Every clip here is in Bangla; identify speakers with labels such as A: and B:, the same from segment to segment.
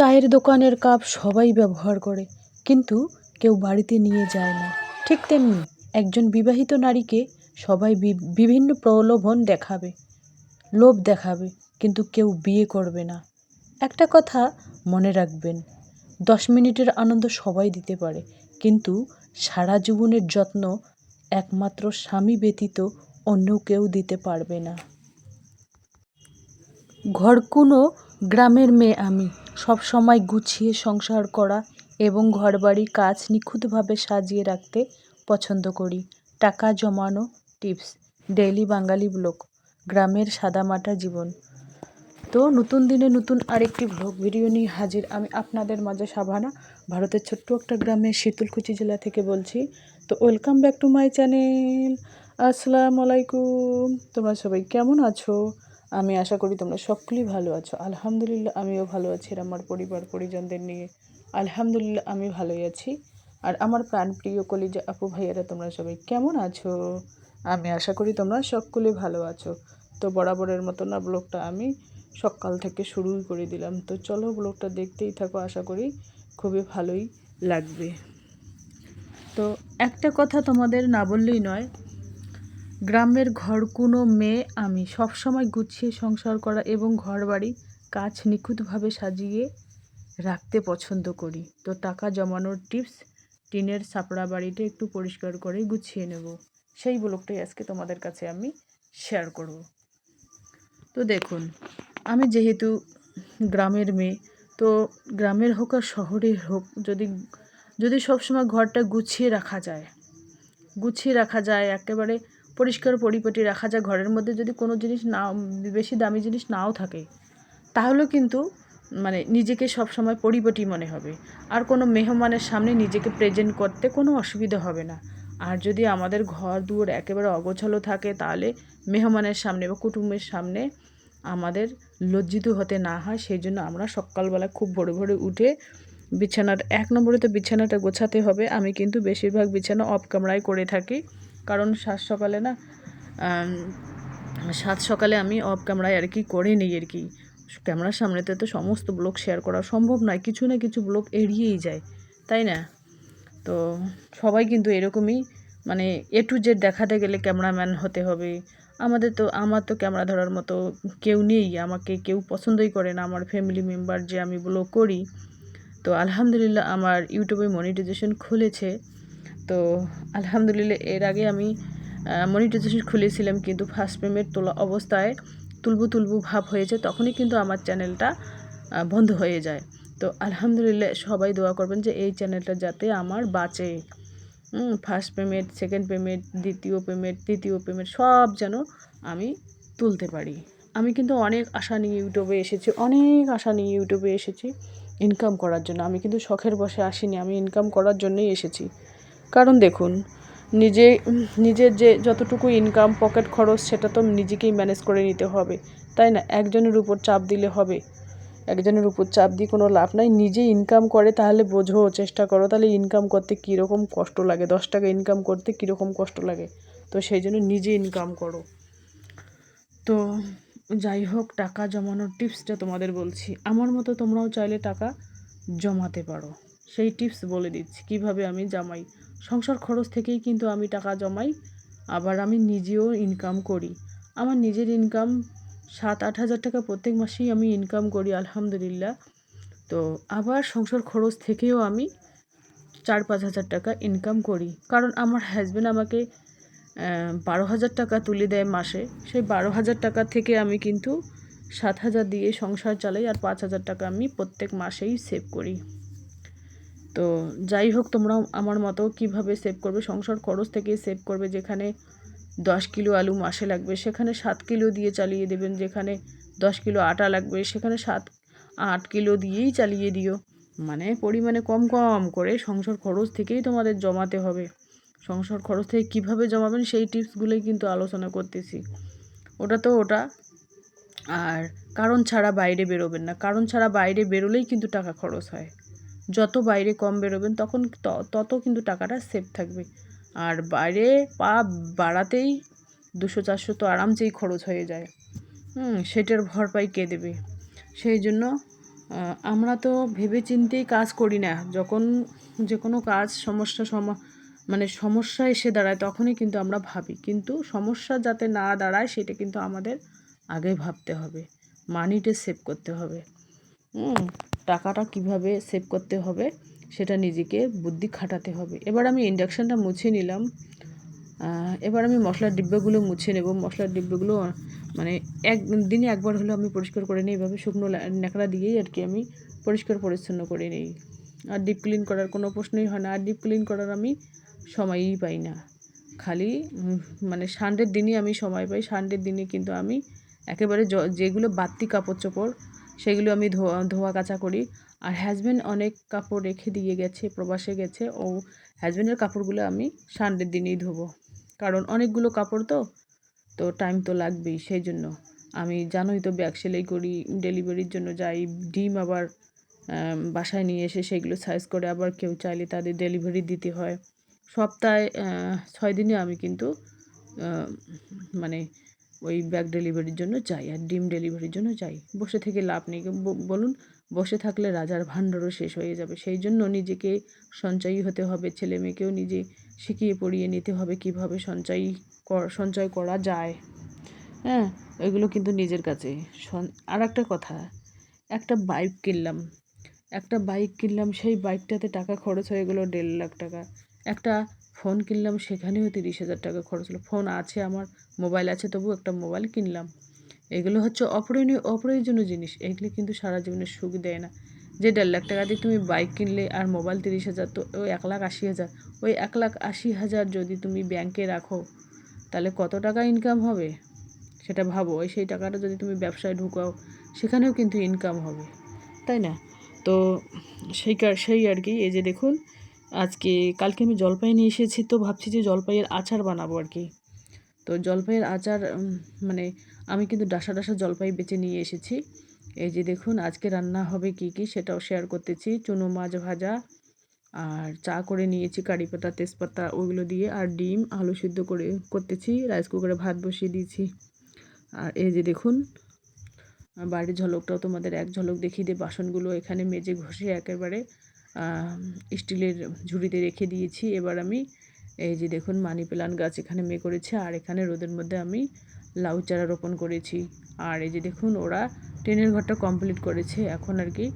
A: চায়ের দোকানের কাপ সবাই ব্যবহার করে, কিন্তু কেউ বাড়িতে নিয়ে যায় না। ঠিক তেমনি একজন বিবাহিত নারীকে সবাই বিভিন্ন প্রলোভন দেখাবে, লোভ দেখাবে, কিন্তু কেউ বিয়ে করবে না। একটা কথা মনে রাখবেন, দশ মিনিটের আনন্দ সবাই দিতে পারে, কিন্তু সারা জীবনের যত্ন একমাত্র স্বামী ব্যতীত অন্য কেউ দিতে পারবে না। ঘরকুনো গ্রামের মেয়ে আমি সব সময় গুছিয়ে সংসার করা এবং ঘরবাড়ি কাজ নিখুঁতভাবে সাজিয়ে রাখতে পছন্দ করি। টাকা জমানো টিপস, ডেইলি বাঙালি ব্লগ, গ্রামের সাদামাটা জীবন। তো নতুন দিনে নতুন আরেকটি ব্লগ ভিডিও নিয়ে হাজির আমি আপনাদের মাঝে সাভানা, ভারতের ছোট্ট একটা গ্রামে শীতলকুচি জেলা থেকে বলছি। তো welcome back to my channel. আসসালামু আলাইকুম। তোমরা সবাই কেমন আছো? আমি আশা করি তোমরা সকলেই ভালো আছো। আলহামদুলিল্লাহ, আমিও ভালো আছি আর আমার পরিবার, পরিজনদের নিয়ে। আলহামদুলিল্লাহ, আমি ভালোই আছি। আর আমার প্রাণপ্রিয় কলিজা আপু ভাইয়ারা, তোমরা সবাই কেমন আছো? আমি আশা করি তোমরা সকলে ভালো আছো। তো বরাবরের মতো না, ব্লগটা আমি সকাল থেকে শুরুই করে দিলাম। তো চলো ব্লগটা দেখতেই থাকো, আশা করি খুবই ভালোই লাগবে। তো একটা কথা তোমাদের না বললেই নয় গ্রামের ঘরকুনো মেয়ে আমি সবসময় গুছিয়ে সংসার করা এবং ঘরবাড়ি কাজ নিখুঁতভাবে সাজিয়ে রাখতে পছন্দ করি। তো টাকা জমানোর টিপস, টিনের সাপড়া বাড়িটা একটু পরিষ্কার করে গুছিয়ে নেব। সেই ব্লগটাই আজকে তোমাদের কাছে আমি শেয়ার করব। তো দেখুন, আমি যেহেতু গ্রামের মেয়ে, তো গ্রামের হোক আর শহরের হোক, যদি যদি সবসময় ঘরটা গুছিয়ে রাখা যায়, গুছিয়ে রাখা যায়, একেবারে পরিষ্কার পরিপাটি রাখা যায়, ঘরের মধ্যে যদি কোনো জিনিস না বেশি দামি জিনিস নাও থাকে, তাহলেও কিন্তু মানে নিজেকে সব সময় পরিপাটি মনে হবে। আর কোনো মেহমানের সামনে নিজেকে প্রেজেন্ট করতে কোনো অসুবিধা হবে না। আর যদি আমাদের ঘর দুয়ার একেবারে অগোছালো থাকে, তাহলে মেহমানের সামনে বা কুটুম্বের সামনে আমাদের লজ্জিত হতে না হয়। সেই জন্য আমরা সকালবেলা খুব ভোরে ভোরে উঠে বিছানার, এক নম্বরে তো বিছানাটা গোছাতে হবে। আমি কিন্তু বেশিরভাগ বিছানা অফ কামরায় করে থাকি। কারণ সাত সকালে না সাত সকালে আমি অফ ক্যামেরায় আর কি করে নিই আর কি। ক্যামেরার সামনেতে তো সমস্ত ব্লগ শেয়ার করা সম্ভব নয়, কিছু না কিছু ব্লগ এড়িয়েই যায়, তাই না? তো সবাই কিন্তু এরকমই মানে এ টু জেড দেখাতে গেলে ক্যামেরাম্যান হতে হবে। আমাদের তো, আমার তো ক্যামেরা ধরার মতো কেউ নেই, আমাকে কেউ পছন্দই করে না, আমার ফ্যামিলি মেম্বার যে আমি ব্লগ করি। তো আলহামদুলিল্লাহ আমার ইউটিউবে মনিটাইজেশন খুলেছে। তো আলহামদুলিল্লাহ এর আগে আমি মনিটাইজেশন খুলেছিলাম কিন্তু ফার্স্ট পেমেন্ট তোলা অবস্থায় তুলবু তুলবু ভাব হয়েছে, তখনই কিন্তু আমার চ্যানেলটা বন্ধ হয়ে যায়। তো আলহামদুলিল্লাহ সবাই দোয়া করবেন যে এই চ্যানেলটা যাতে আমার বাঁচে। ফার্স্ট পেমেন্ট সেকেন্ড পেমেন্ট দ্বিতীয় পেমেন্ট তৃতীয় পেমেন্ট সব যেন আমি তুলতে পারি। আমি কিন্তু অনেক আশা নিয়ে ইউটিউবে এসেছি, অনেক আশা নিয়ে ইউটিউবে এসেছি ইনকাম করার জন্য। আমি কিন্তু শখের বসে আসিনি, আমি ইনকাম করার জন্যই এসেছি। কারণ দেখুন, নিজে, নিজের যে যতটুকু ইনকাম পকেট খরচ, সেটা তো নিজেকেই ম্যানেজ করে নিতে হবে, তাই না? একজনের উপর চাপ দিলে হবে। একজনের উপর চাপ দিয়ে কোনো লাভ নাই। নিজে ইনকাম করে তাহলে বোঝো, চেষ্টা করো, তাহলে ইনকাম করতে কীরকম কষ্ট লাগে? দশ টাকা ইনকাম করতে কীরকম কষ্ট লাগে? তো সেই জন্য নিজে ইনকাম করো। তো যাই হোক, টাকা জমানোর টিপসটা তোমাদের বলছি। আমার মতো তোমরাও চাইলে টাকা জমাতে পারো। সেই টিপস বলে দিচ্ছি, কীভাবে আমি জমাই। সংসার খরচ থেকেই কিন্তু আমি টাকা জমাই, আবার আমি নিজেও ইনকাম করি। আমার নিজের ইনকাম সাত আট হাজার টাকা প্রত্যেক মাসেই আমি ইনকাম করি, আলহামদুলিল্লাহ। তো আবার সংসার খরচ থেকেও আমি চার পাঁচ হাজার টাকা ইনকাম করি। কারণ আমার হাজব্যান্ড আমাকে বারো হাজার টাকা তুলে দেয় মাসে। সেই বারো হাজার টাকা থেকে আমি কিন্তু সাত হাজার দিয়ে সংসার চালাই, আর পাঁচ হাজার টাকা আমি প্রত্যেক মাসেই সেভ করি। তো যাই হোক তোমরাও আমার মতো কীভাবে সেভ করবে? সংসার খরচ থেকে সেভ করবে, যেখানে দশ কিলো আলু মাসে লাগবে, সেখানে সাত কিলো দিয়ে চালিয়ে দেবেন, যেখানে দশ কিলো আটা লাগবে, সেখানে সাত, আট কিলো দিয়েই চালিয়ে দিও। মানে পরিমাণে কম কম করে সংসার খরচ থেকেই তোমাদের জমাতে হবে। সংসার খরচ থেকে কীভাবে জমাবেন, সেই টিপসগুলোই কিন্তু আলোচনা করতেছি। ওটা তো ওটা। আর কারণ ছাড়া বাইরে বেরোবেন না। কারণ ছাড়া বাইরে বেরোলেই কিন্তু টাকা খরচ হয়। যত বাইরে কম বেরোবেন তখন তত কিন্তু টাকাটা সেভ থাকবে। আর বাইরে পা বাড়াতেই দুশো চারশো তো আরামসেই খরচ হয়ে যায়। হুম সেটার ভরপাই কে দেবে? সেই জন্য আমরা তো ভেবে চিন্তেই কাজ করি না। যখন যে কোনো কাজ সমস্যা সমা মানে সমস্যা এসে দাঁড়ায় তখনই কিন্তু আমরা ভাবি। কিন্তু সমস্যা যাতে না দাঁড়ায় সেটা কিন্তু আমাদের আগে ভাবতে হবে। মানিটা সেভ করতে হবে। হুম, টাকাটা কীভাবে সেভ করতে হবে, সেটা নিজেকে বুদ্ধি খাটাতে হবে। এবার আমি ইন্ডাকশানটা মুছে নিলাম। এবার আমি মশলার ডিব্বাগুলো মুছে নেব। মশলার ডিব্বাগুলো মানে এক, দিনে একবার হলেও আমি পরিষ্কার করে নিই। এভাবে শুকনো ন্যাকড়া দিয়েই আর কি আমি পরিষ্কার পরিচ্ছন্ন করে নিই। আর ডিপ ক্লিন করার কোনো প্রশ্নই হয় না। আর ডিপ ক্লিন করার আমি সময়ই পাই না। খালি মানে সানডের দিনই আমি সময় পাই। সানডের দিনে কিন্তু আমি একেবারে যেগুলো বাড়তি কাপড় চোপড় সেগুলো আমি ধোয়া ধোয়া কাচা করি। আর হাজব্যান্ড অনেক কাপড় রেখে দিয়ে গেছে, প্রবাসে গেছে। ও হাজব্যান্ডের কাপড়গুলো আমি সানডের দিনেই ধোবো। কারণ অনেকগুলো কাপড় তো তো টাইম তো লাগবেই সেই জন্য আমি জানোই তো ব্যাগ সেলাই করি ডেলিভারির জন্য যাই, ডিম আবার বাসায় নিয়ে এসে সেগুলো সাইজ করে আবার কেউ চাইলে তাদের ডেলিভারি দিতে হয়। সপ্তাহে ছয় দিনে আমি কিন্তু মানে ওই ব্যাগ ডেলিভারির জন্য যাই আর ডিম ডেলিভারির জন্য যাই। বসে থেকে লাভ নেই। বলুন, বসে থাকলে রাজার ভাণ্ডারও শেষ হয়ে যাবে। সেই জন্য নিজেকে সঞ্চয়ী হতে হবে, ছেলে মেয়েকেও নিজে শিখিয়ে পড়িয়ে নিতে হবে কীভাবে সঞ্চয়ী সঞ্চয় করা যায়। হ্যাঁ ওইগুলো কিন্তু নিজের কাছে আর একটা কথা, একটা বাইক কিনলাম। একটা বাইক কিনলাম, সেই বাইকটাতে টাকা খরচ হয়ে গেলো দেড় লাখ টাকা। একটা ফোন কিনলাম, সেখানেও তিরিশ হাজার টাকা খরচ হলো। ফোন আছে আমার মোবাইল আছে, তবু একটা মোবাইল কিনলাম। এগুলো হচ্ছে অপ্রয়োজনীয় অপ্রয়োজনীয় জিনিস। এগুলো কিন্তু সারা জীবনের সুখ দেয় না। যে দেড় লাখ টাকা দিয়ে তুমি বাইক কিনলে আর মোবাইল তিরিশ হাজার, তো ওই এক লাখ আশি হাজার। ওই এক লাখ আশি হাজার যদি তুমি ব্যাংকে রাখো, তাহলে কত টাকা ইনকাম হবে? সেটা ভাবো। ওই সেই টাকাটা যদি তুমি ব্যবসায় ঢুকাও, সেখানেও কিন্তু ইনকাম হবে। তাই না? তো সেই কার, সেই আর কি, এই যে দেখুন, আজকে, কালকে আমি জলপাই নিয়ে এসেছি, তো ভাবছি যে জলপাইয়ের আচার বানাবো আর কি। তো জলপাইয়ের আচার মানে আমি কিন্তু ডাসা ডাসা জলপাই বেছে নিয়ে এসেছি। এই যে দেখুন, আজকে রান্না হবে কি কি, সেটাও শেয়ার করতেছি। চুনো মাছ ভাজা আর চা করে নিয়েছি, কারি পাতা, তেজপাতা, ওইগুলো দিয়ে, আর ডিম, আলু সিদ্ধ করে, করতেছি রাইস কুকারে ভাত বসিয়ে দিয়েছি। আর এই যে দেখুন বাড়ির ঝলকটাও তোমাদের এক ঝলক দেখিয়ে দিয়ে বাসনগুলো এখানে মেজে ঘষে একেবারে স্টিলের ঝুড়িতে রেখে দিয়েছি। এবার আমি এই যে দেখুন মানি প্লান্ট গাছ এখানে মে করেছে, আর এখানে রোদের মধ্যে আমি লাউ চারা রোপণ করেছি। আর এই যে দেখুন ওরা টেনের ঘরটা কমপ্লিট করেছে। এখন আর কি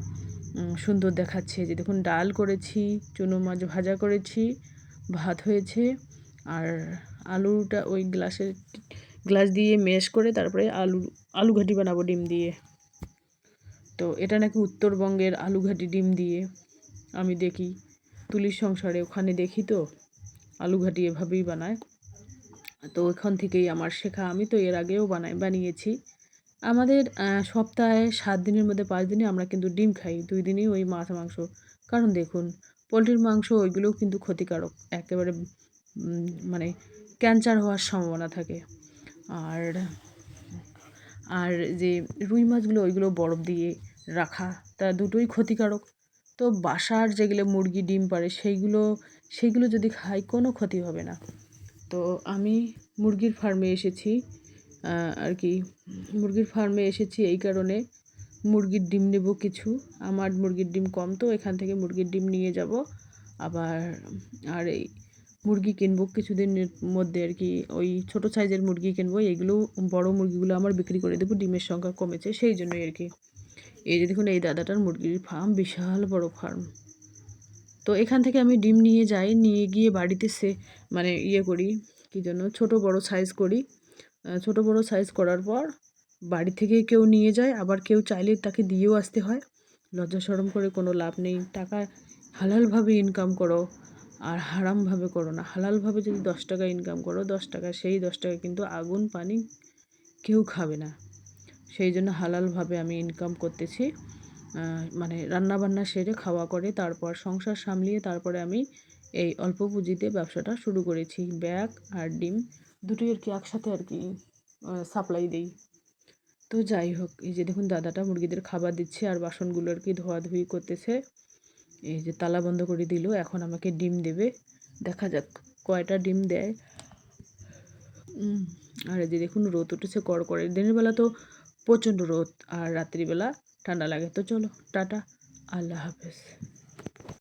A: সুন্দর দেখাচ্ছে। যে দেখুন ডাল করেছি, চুনো মাছ ভাজা করেছি, ভাত হয়েছে, আর আলুটা ওই গ্লাসের গ্লাস দিয়ে মেশ করে তারপরে আলু আলু ঘাটি বানাবো ডিম দিয়ে। তো এটা নাকি উত্তরবঙ্গের আলু ঘাটি ডিম দিয়ে। আমি দেখি, তুলির সংসারে ওখানে দেখি তো, আলু ঘাটি এভাবেই বানায়। তো ওখান থেকেই আমার শেখা। আমি তো এর আগেও বানাই, বানিয়েছি। আমাদের সপ্তাহে সাত দিনের মধ্যে পাঁচ দিনে আমরা কিন্তু ডিম খাই। দুই দিনই ওই মাছ, মাংস। কারণ দেখুন, পোলট্রির মাংস ওইগুলোও কিন্তু ক্ষতিকারক। একেবারে মানে ক্যান্সার হওয়ার সম্ভাবনা থাকে। আর আর যে রুই মাছগুলো, ওইগুলো বরফ দিয়ে রাখা, তা দুটোই ক্ষতিকারক। তো বাসার যেগুলো মুরগি, ডিম পারে, সেইগুলো সেইগুলো যদি খাই, কোনো ক্ষতি হবে না। তো আমি মুরগির ফার্মে এসেছি আর কি, মুরগির ফার্মে এসেছি এই কারণে। মুরগির ডিম নেব কিছু, আমার মুরগির ডিম কম, তো এখান থেকে মুরগির ডিম নিয়ে যাব। আবার, আর এই মুরগি কিনবো, কিছুদিনের মধ্যে আর কি ওই ছোটো সাইজের মুরগি কিনবো, এগুলো বড় মুরগিগুলো আমার বিক্রি করে দেবো, ডিমের সংখ্যা কমেছে, সেই জন্যই আর কি। এই যে দেখুন, এই দাদাটার মুরগির ফার্ম বিশাল বড় ফার্ম তো এখান থেকে আমি ডিম নিয়ে যাই, নিয়ে গিয়ে বাড়িতে সে মানে ইয়ে করি, কী জন্য ছোটো বড় সাইজ করি। ছোটো বড় সাইজ করার পর বাড়ি থেকে কেউ নিয়ে যায়, আবার কেউ চাইলে তাকে দিয়েও আসতে হয়। লজ্জা সরম করে কোনো লাভ নেই। টাকা হালালভাবে ইনকাম করো। আর হারামভাবে করো না। হালালভাবে যদি দশ টাকা ইনকাম করো, দশ টাকা, সেই দশ টাকা কিন্তু আগুন, পানি কেউ খাবে না। সেই জন্য হালালভাবে আমি ইনকাম করতেছি। মানে রান্না বান্না সেরে খাওয়া করে, তারপর সংসার সামলিয়ে তারপরে আমি এই অল্প পুঁজিতে ব্যবসাটা শুরু করেছি। ব্যাগ আর ডিম দুটোই আর কি একসাথে আর কি সাপ্লাই দিই। তো যাই হোক, এই যে দেখুন দাদাটা মুরগিদের খাবার দিচ্ছে আর বাসনগুলো আর কি ধোয়াধুয়ি করতেছে। এই যে তালা বন্ধ করে দিল, এখন আমাকে ডিম দেবে। দেখা যাক, কয়টা ডিম দেয়। আর এই যে দেখুন, রোদ উঠেছে কড় করে দিনের বেলা তো প্রচণ্ড রোদ, আর রাত্রিবেলা ঠান্ডা লাগে। তো চলো, টাটা, আল্লাহ হাফেজ।